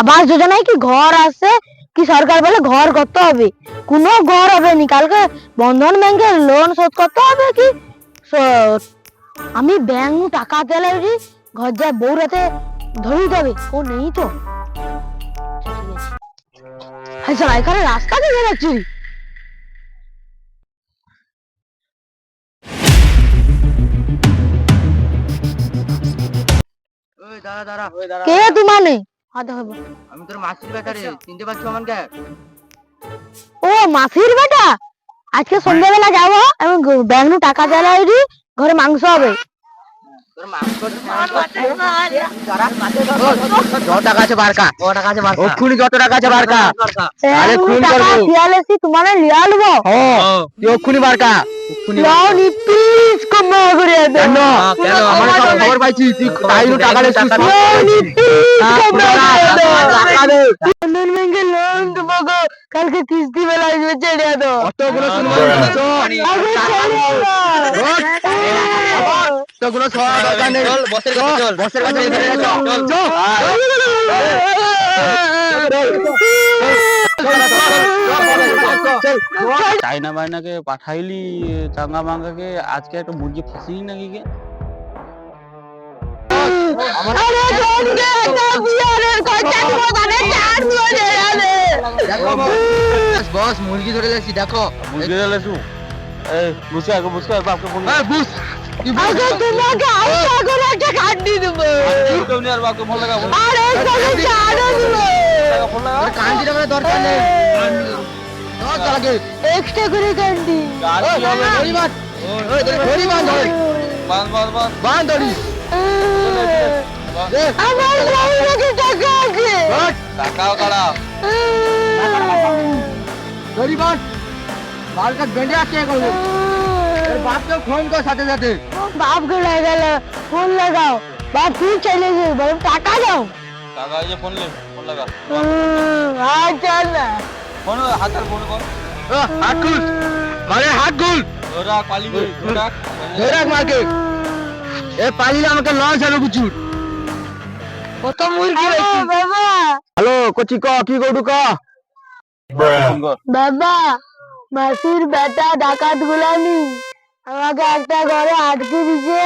আবাস যোজনায় কি ঘর আছে? কি সরকার বলে ঘর করতে হবে? কোনো ঘর হবে নি। কালকে বন্ধন ব্যাংকের লোন শোধ করতে হবে কি? আমি ব্যাংক টাকা দিলে ঘর যায় বউ রাতে ধরে যাবে ও নেই তো। হ্যাঁ এখানে রাস্তা দিয়ে যাচ্ছি কে তোমার নেই হাতে হবে। আমি তোর মাসির বেটারে চিনতে পারছ আমাকে ও মাসির বেটা? আজকে সন্ধ্যাবেলা যাব এবং ব্যাংক নু টাকা দিলে ঘরে মাংস হবে। তোমার লিয়া লবো। ও বারকা। প্লিজ কমা করে দে কেন? কেন? আমার খবর পাইছি তুই তাই টাকা লেছিস লাও নি প্লিজ কমা করে দে টাকা দে। বন্ধন ব্যাংকে লোন তোমাকে কালকে কিস্তি বেলা আসবে ছেড়ে দাও অতগুলো শুনব না তো। আগে ছেড়ে দাও অতগুলো শোনা দরকার নেই বসের কাছে চল বসের কাছে চল চল। চাইনা বাইনাকে পাঠাইলি চাঙ্গা মাঙ্গাকে আজকে একটা মুরগি ফাঁসিলি নাকি কে? চার বস বস মুরগি ধরে লেছি দেখো। মুরগি দিলে তু এই বুঝকে আগে বুঝকে বাপকে ফোন এই বুস তুই বুস আগে তোমাকে আশা করে একটা কাটি দেব। কেমনি আর বাপকে ফোন লাগা আরে তোকে চাড়ো দেব। ফোন কোনো দরকার নেই। এক্সট্রা করে আমার টাকা আছে। টাকাও বেঁধে। আছে বাপকে ফোন কর সাথে সাথে। বাপ কে ফোন লাগাও। বাপ তুই চলে যাও বরং টাকা দাও। টাকা এই যে ফোন লে ফোন লাগা। আর চল না। ফোন হাতার ফোন কর। হাত খুল। হাত খুল। ওরা পালি গই ওরা ধরে। মাকে। এ পালিলে আমাকে লস হবে প্রচুর। কত মুরগি বাবা। হ্যালো কচি ক কি গৌডু ক? বাবা মাসির বেটা ডাকাত গুলানি আমাকে একটা ঘরে আটকে দিছে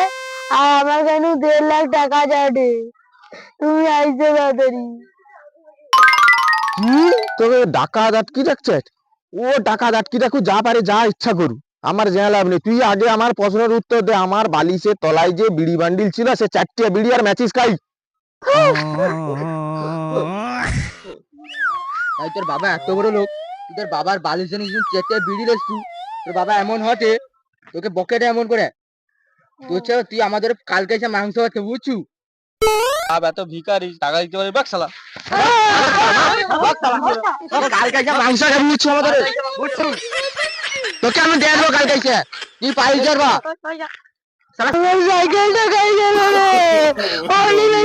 আর আমার কেন দেড় লাখ টাকা চাটে তুমি আইসো তাড়াতাড়ি কি? তোকে আটকি রাখছে ও আটকি রাখু যা পারে যা ইচ্ছা করু আমার জানা লাভ নেই। তুই আগে আমার প্রশ্নের উত্তর দে। আমার বালিশের তলায় যে বিড়ি বান্ডিল ছিল সে চারটে বিড়ি আর ম্যাচিস খাই। তাই তোর বাবা এত বড় লোক। তোর বাবার বালিশ চেটে বিড়ি তোর বাবা এমন হতে তোকে বকেটে এমন করে। তুই তুই আমাদের কালকে এসে মাংস খাচ্ছে বুঝছু? বাপ এত ভিখারি টাকা দিতে পারে? বাক শালা। কালকে মাংস খাবি বুঝছু আমাদের। তোকে আমি দিয়ে দেবো কালকে। তুই পাইল যাবা খাই গেল রে